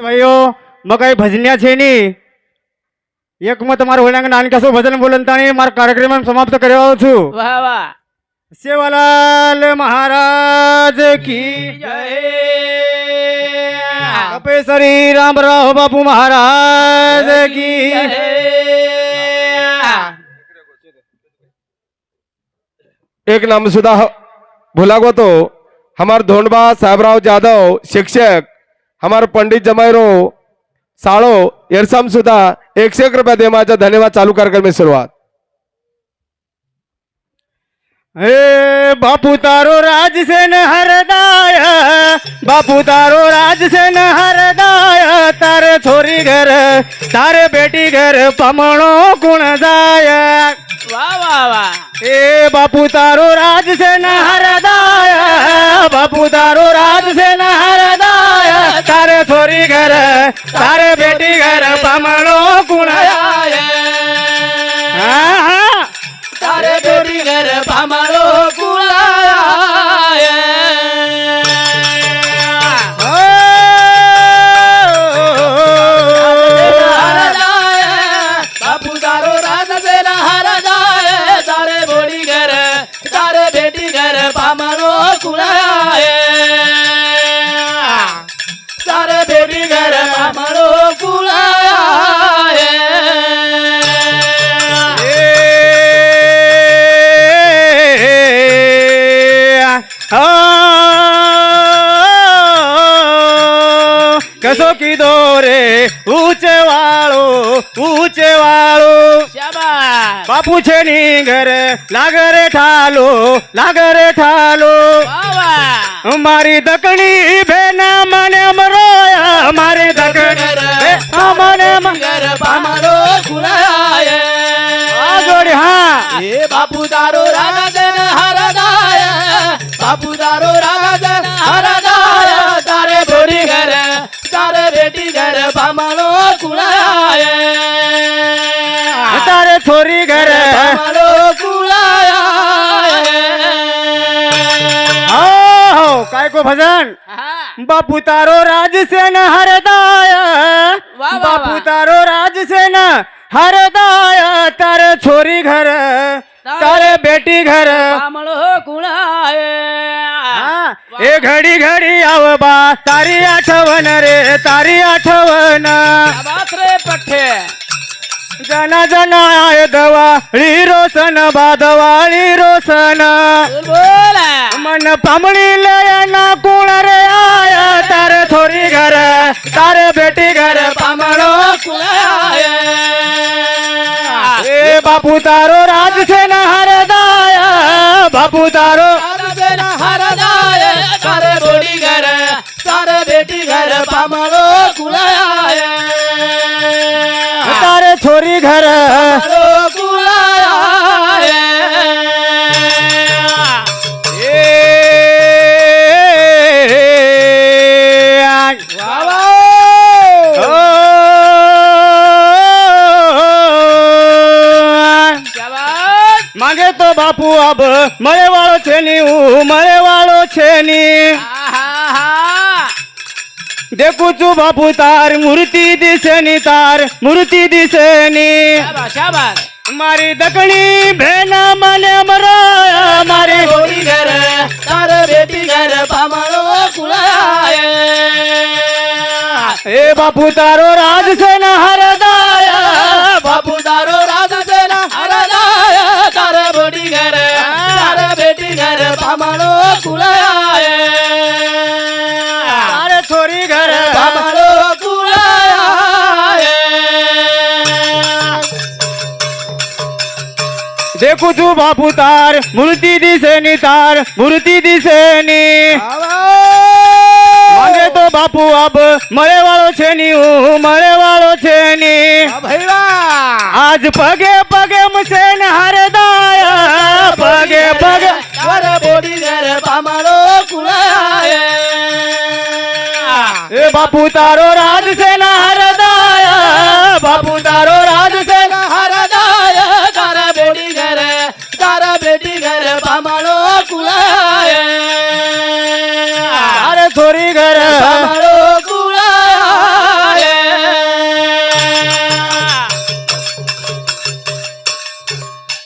ભાઈઓ મગ કઈ ભજન્યા છે ની એકમાં તમારું હોળાંગ નાનકાસો ભજન બોલનતાની મારા કાર્યક્રમ સમાપ્ત કર્યો આવું છું વાહ વાહ સેવાલાલ મહારાજ કી જય કપેશ્વરી રામરાવ બાપુ મહારાજ કી एक नाम सुद्धा भुला गो तो हमार धोंडबा साहेबराव जाधव शिक्षक हमारे पंडित जमायरो साड़ो यरसम सुधा एकशे एक रुपया देमाचा धन्यवाद चालू कार्यक्रम में सुरुआत हे बापू तारो राज हरदाय बापू तारो राज हरदाय तारे छोरी घर तारे बेटी घर पमणो गुण जाय। वा वा वा हे बापू तारो राजसेन न हरदाय बापू तारो राज છોરી ઘર તારે બેટી ઘર પમણો ગુણ જાય હા હા તારે બેટી ઘર પામાડો રે ઊંચે વાળો ઊંચે વાળો શાબાશ બાપુ છે ની ઘરે લાગે રે ઠાલો લાગે રે ઠાલો વાહ વાહ મારી દકણી બેના મને મરોયા મારી દકણી બે મને મ- ઘર પામાડો કુળાય આ જોડી હા એ બાપુ તારો રાગન હરદાય બાપુ તારો રાગન હરદાય તારે બોડી ઘર તારે બેટી ઘર પામાડો કુળાય તારે છોરી ઘરે પામાડો કુળાય આહો કાય કો ભજન હા બાપુ તારો રાજ છે ને હરદાય વાહ, બાપુ વાહ. તારો રાજ છે ને હરદાય તારે છોરી ઘર ए घडी घडी आवबा तारी आठवन रे तारी आठवन। रे पठ्ठे जना जना आय दवाळी रोसन बादवाळी रोसन मन पामळी लयना कुण रे आय तारे थोरी घर तारे बेटी घर पमड़ो कुळाय ए बापू तारो राज से न हरदाय बापू तारो राज से न हरदाय। તમારો કુલાયા તારે છોરી ઘર માગે તો બાપુ આબ મળે વાળો છે ની હું મળે વાળો છે ની. દેખું છું બાપુ તાર મૂર્તિ દિશે ની તાર મૂર્તિ દિશે ની શાબાશ શાબાશ મારી દકણી ભેના મને મરાયા મારી બોડી ઘર તારે બેટી ઘર પામળો કુળાય એ બાપુ તારો રાજ છે ને હરદાયા બાપુ તારો રાજા છે ને હરદાય તારે બોડી ઘર તારે બેટી ઘર પામળો દેખું છું બાપુ તાર મૂર્તિ દિશે ની તાર મૂર્તિ દિશે ની મને તો બાપુ અબ મળે વાળો છે ની હું મળે વાળો છે ની આજ પગે પગે મુસે ને દાય પગે પગે બોડી રે પામાળો કુલાય એ બાપુ તારો રાજ છે ને હરદાયા થોરી ઘર